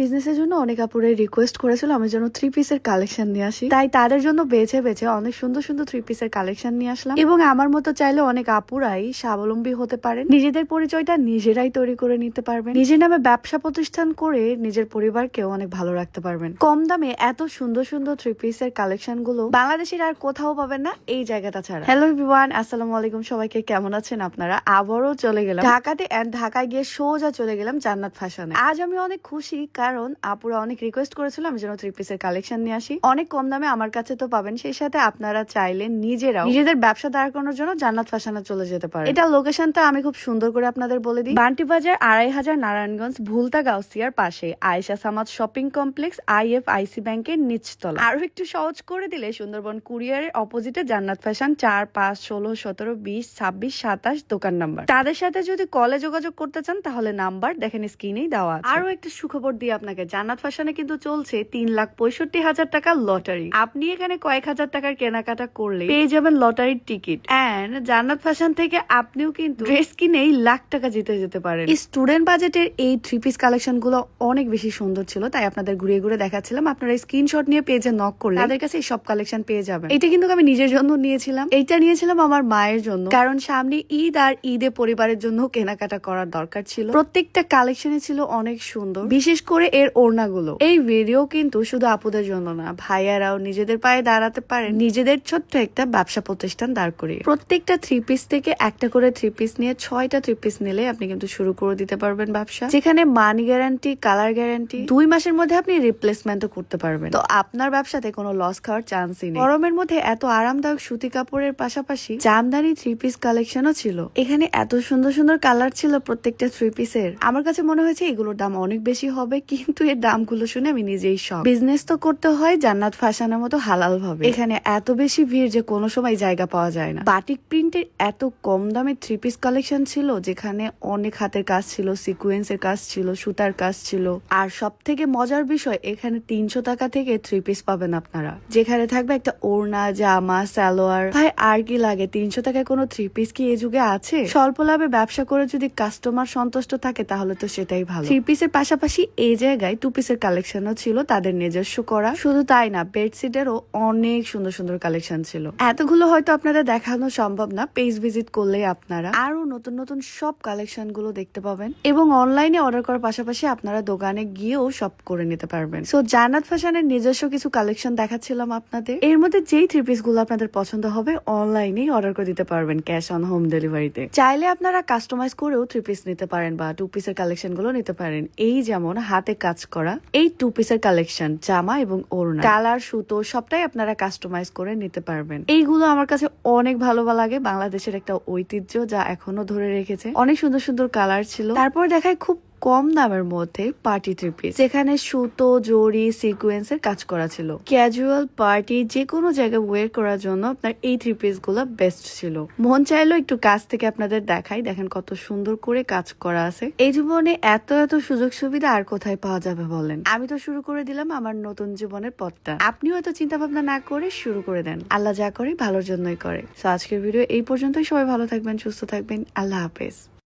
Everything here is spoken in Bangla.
বিজনেসের জন্য অনেক আপুরে রিকোয়েস্ট করেছিল আমি যেন থ্রি পিসের কালেকশন নিয়ে আসি। তাই তাদের জন্য বেছে বেছে অনেক সুন্দর সুন্দর থ্রি পিসের কালেকশন নিয়ে আসলাম। এবং আমার মতো চাইলে অনেক আপুরাই স্বাবলম্বী হতে পারেন। নিজেদের পরিচয়টা নিজেরাই তৈরি করে নিতে পারবেন। নিজের নামে ব্যবসা প্রতিষ্ঠান করে নিজের পরিবারকেও অনেক ভালো রাখতে পারবেন। কম দামে এত সুন্দর সুন্দর থ্রি পিসের কালেকশনগুলো বাংলাদেশের আর কোথাও পাবেন না এই জায়গাটা ছাড়া। হ্যালো এভরিওয়ান আসসালামু আলাইকুম। সবাইকে কেমন আছেন আপনারা? আবারও চলে গেলাম। ঢাকাতে ঢাকায় গিয়ে সোজা চলে গেলাম জান্নাত ফ্যাশনে আজ আমি অনেক খুশি কারণ আপুরা অনেক রিকোয়েস্ট করেছিল আমি যেন থ্রি পিসের কালেকশন নিয়ে আসি। অনেক কম দামে আমার কাছে তো পাবেন, সেই সাথে আপনারা চাইলে নিজেরাও নিজেদের ব্যবসা দাঁড় করানোর জন্য জান্নাত ফ্যাশনে চলে যেতে পারেন। এটা লোকেশনটা আমি খুব সুন্দর করে আপনাদের বলে দিই। বান্টি বাজার আড়াই হাজার নারায়ণগঞ্জ, ভুলতা গাউসিয়ার পাশে Ayesha Samad shopping complex IF IC ব্যাংকের নিচতলা। আরও একটু সহজ করে দিলে সুন্দরবন কুরিয়ারের অপোজিটে জান্নাত ফ্যাশন চার, পাঁচ, ষোলো, সতেরো, বিশ, ছাব্বিশ, সাতাশ দোকান নাম্বার। তাদের সাথে যদি কলে যোগাযোগ করতে চান তাহলে নাম্বার দেখেন স্ক্রিনেই দেওয়া আরও একটা সুখবর দিয়ে আপনাকে। জান্নাত ফ্যাশনে কিন্তু চলছে তিন লাখ পঁয়ষট্টি হাজার টাকা লটারি। আপনি এখানে কয়েক হাজার টাকার কেনাকাটা করলে পেয়ে যাবেন লটারির টিকিট। এন্ড জান্নাত ফ্যাশন থেকে আপনিও কিন্তু ড্রেস কিনেই লাখ টাকা জিতে যেতে পারেন। স্টুডেন্ট বাজেটের এই থ্রি পিস কালেকশনগুলো অনেক বেশি সুন্দর ছিল তাই আপনাদের ঘুরিয়ে ঘুরে দেখাচ্ছিলাম। আপনারা স্ক্রিনশট নিয়ে পেজে নক করলে তাদের কাছে এই সব কালেকশন পেয়ে যাবেন। এটা কিন্তু আমি নিজের জন্য নিয়েছিলাম। এইটা নিয়েছিলাম আমার মায়ের জন্য। কারণ সামনে ঈদ আর ঈদে পরিবারের জন্য কেনাকাটা করার দরকার ছিল। প্রত্যেকটা কালেকশনে ছিল অনেক সুন্দর। বিশেষ করে এর ওড়নাগুলো। এই ভিডিও কিন্তু শুধু আপুদের জন্য না, ভাইয়ারাও নিজেদের পায়ে দাঁড়াতে পারে। নিজেদের ছোট্ট একটা ব্যবসা প্রতিষ্ঠান দাঁড় করিয়ে। প্রত্যেকটা থ্রি পিস থেকে একটা করে থ্রি পিস নিয়ে ছয়টা থ্রি পিস নিলে আপনি কিন্তু শুরু করে দিতে পারবেন ব্যবসা। যেখানে মানি গ্যারান্টি কালার গ্যারান্টি দুই মাসের মধ্যে আপনি রিপ্লেসমেন্টও করতে পারবেন। তো আপনার ব্যবসাতে কোনো লস খাওয়ার চান্সই নেই। গরমের মধ্যে এত আরামদায়ক সুতি কাপড়ের পাশাপাশি জামদানি থ্রি পিস কালেকশনও ছিল। এখানে এত সুন্দর সুন্দর কালার ছিল প্রত্যেকটা থ্রি পিসের আমার কাছে মনে হয়েছে এগুলোর দাম অনেক বেশি হবে কিন্তু এর দামগুলো শুনে আমি নিজেই সব বিজনেস তো করতে হয়, জান্নাত ফ্যাশনের মতো হালাল ভাবে। এখানে এত বেশি ভিড় যে কোনো সময় জায়গা পাওয়া যায় না। বাটিক প্রিন্টের এত কম দামে থ্রি পিস কালেকশন ছিল, যেখানে অনেক হাতের কাজ ছিল সিকুয়েন্সের কাজ ছিল, সুতার কাজ ছিল। আর সব থেকে মজার বিষয়, এখানে তিনশো টাকা থেকে থ্রি পিস পাবেন আপনারা। যেখানে থাকবে একটা ওড়না, জামা, সালোয়ার। ভাই, আর কি লাগে? তিনশো টাকায় কোনো থ্রি পিস কি এই যুগে আছে? স্বল্প লাভে ব্যবসা করে যদি কাস্টমার সন্তুষ্ট থাকে, তাহলে তো সেটাই ভালো। থ্রি পিসের পাশাপাশি এই জায়গায় টু পিসের কালেকশনও ছিল, তাদের নিজস্ব করা। শুধু তাই না বেডশিটেরও অনেক সুন্দর সুন্দর কালেকশন ছিল। এতগুলো হয়তো আপনাদের দেখানো সম্ভব না পেজ ভিজিট করলে আপনারা আরও নতুন নতুন সব কালেকশনগুলো দেখতে পাবেন এবং অনলাইনে অর্ডার করার পাশাপাশি আপনারা দোকানে গিয়েও সব করে নিতে পারবেন। সো জান্নাত ফ্যাশনের নিজস্ব কিছু কালেকশন দেখাচ্ছিলাম আপনাদের। এর মধ্যে যেই থ্রি পিসগুলো আপনাদের পছন্দ হবে অনলাইনেই অর্ডার করে দিতে পারবেন ক্যাশ অন হোম ডেলিভারিতে চাইলে আপনারা কাস্টমাইজ করেও থ্রি পিস নিতে পারেন বা টু পিসের কালেকশনগুলো নিতে পারেন। এই যেমন হাতে কাজ করা। এই টু পিসের কালেকশন জামা এবং ওড়না। কালার সুতো, সবটাই আপনারা কাস্টমাইজ করে নিতে পারবেন। এইগুলো আমার কাছে অনেক ভালো লাগে। বাংলাদেশের একটা ঐতিহ্য যা এখনও ধরে রেখেছে। অনেক সুন্দর সুন্দর কালার ছিল। তারপর দেখায় খুব কম দামের মধ্যে পার্টি থ্রি যেখানে সুতো জড়ি সিকুয়েন্সের কাজ করা ছিল। ক্যাজুয়াল পার্টি যে কোনো জায়গায় ওয়ের করার জন্য আপনার এই থ্রি পিসগুলো বেস্ট ছিল। মন চাইলেও একটু কাজ থেকে আপনাদের দেখাই, দেখেন কত সুন্দর করে কাজ করা আছে। এই জীবনে এত এত সুযোগ সুবিধা আর কোথায় পাওয়া যাবে বলেন? আমি তো শুরু করে দিলাম আমার নতুন জীবনের পথটা। আপনিও এত চিন্তা ভাবনা না করে শুরু করে দেন। আল্লাহ যা করে ভালোর জন্যই করে। তো আজকের ভিডিও এই পর্যন্তই। সবাই ভালো থাকবেন, সুস্থ থাকবেন। আল্লাহ হাফেজ।